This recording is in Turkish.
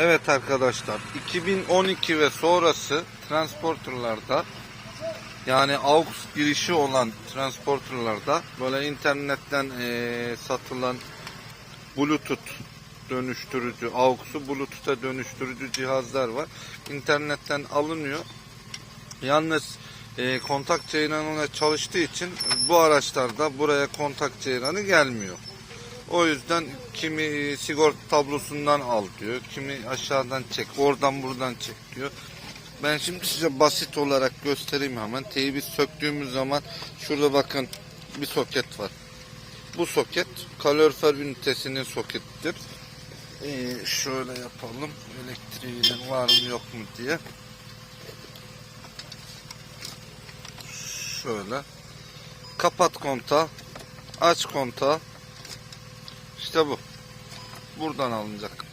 Evet arkadaşlar 2012 ve sonrası transporterlarda yani AUX girişi olan transporterlarda böyle internetten eee, satılan Bluetooth dönüştürücü, AUX'u Bluetooth'a dönüştürücü cihazlar var. İnternetten alınıyor. Yalnız eee, kontak ceyranına çalıştığı için bu araçlarda buraya kontak ceyranı gelmiyor. O yüzden kimi sigorta tablosundan al diyor, kimi aşağıdan çek, oradan buradan çek diyor. Ben şimdi size basit olarak göstereyim hemen. Teybi söktüğümüz zaman şurada bakın bir soket var. Bu soket kalorifer ünitesinin soketidir. Ee, şöyle yapalım. Elektriğinin var mı yok mu diye. Şöyle. Kapat kontağı. Aç kontağı. İşte bu. Buradan alınacak.